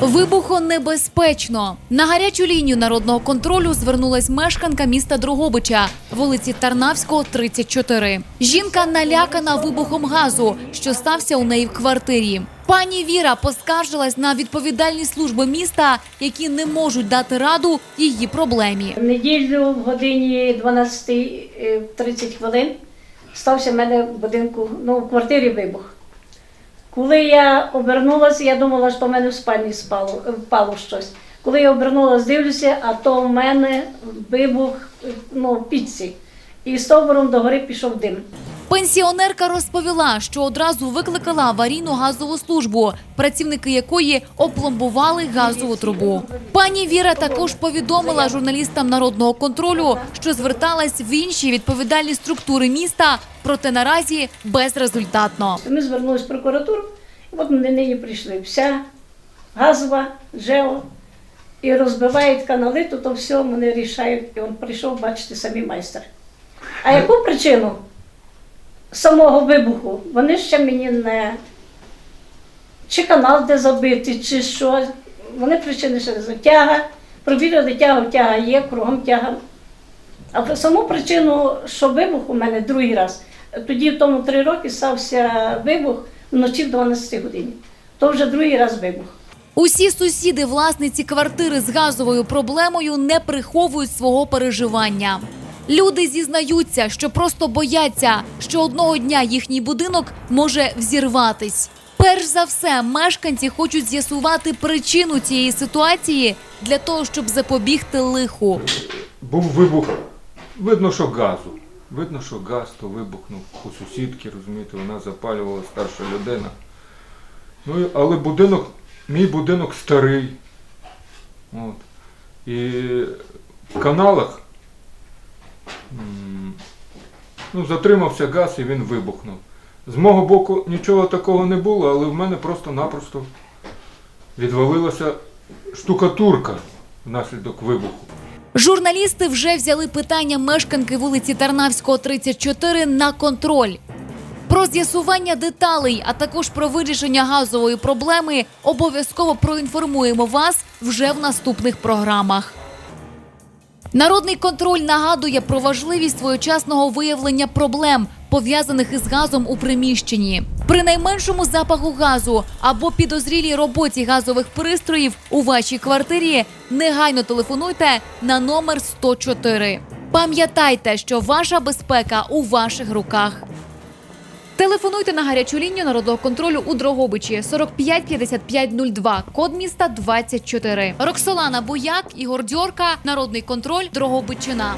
Вибухонебезпечно. На гарячу лінію народного контролю звернулась мешканка міста Дрогобича, вулиці Тарнавського, 34. Жінка налякана вибухом газу, що стався у неї в квартирі. Пані Віра поскаржилась на відповідальні служби міста, які не можуть дати раду її проблемі. Неділю в годині 12.30 хвилин стався в мене в будинку, ну, в квартирі вибух. Коли я обернулася, я думала, що в мене в спальні спало, впало щось. Коли я обернулася, дивлюся, а то в мене вибух ну, піці. І стовбуром догори пішов дим. Пенсіонерка розповіла, що одразу викликала аварійну газову службу, працівники якої опломбували газову трубу. Пані Віра також повідомила журналістам народного контролю, що зверталась в інші відповідальні структури міста, проте наразі безрезультатно. Ми звернулися в прокуратуру, і от вони нині прийшли. Вся газова, ЖЕО, і розбивають канали, то, то все вони рішають. І він прийшов, бачите, самі майстер. А яку причину самого вибуху? Вони ще мені не. Чи канал де забитий, чи що. Вони причини ще не. Тяга. Провірили тягу, тяга є, кругом тяга. А саму причину, що вибух у мене другий раз, тоді в тому три роки стався вибух вночі в 12 годині. То вже другий раз вибух. Усі сусіди, власниці квартири з газовою проблемою, не приховують свого переживання. Люди зізнаються, що просто бояться, що одного дня їхній будинок може взірватись. Перш за все, мешканці хочуть з'ясувати причину цієї ситуації для того, щоб запобігти лиху. Був вибух, видно, що газу. Видно, що газ то вибухнув у сусідки, розумієте, вона запалювала старша людина. Ну, але будинок, мій будинок старий. От. І в каналах ну, затримався газ і він вибухнув. З мого боку нічого такого не було, але в мене просто-напросто відвалилася штукатурка внаслідок вибуху. Журналісти вже взяли питання мешканки вулиці Тарнавського, 34 на контроль. Про з'ясування деталей, а також про вирішення газової проблеми обов'язково проінформуємо вас вже в наступних програмах. Народний контроль нагадує про важливість своєчасного виявлення проблем, пов'язаних із газом у приміщенні. При найменшому запаху газу або підозрілій роботі газових пристроїв у вашій квартирі негайно телефонуйте на номер 104. Пам'ятайте, що ваша безпека у ваших руках. Телефонуйте на гарячу лінію народного контролю у Дрогобичі 45 55 02, код міста 24. Роксолана Бояк Ігор Дьорка, Народний контроль, Дрогобичина.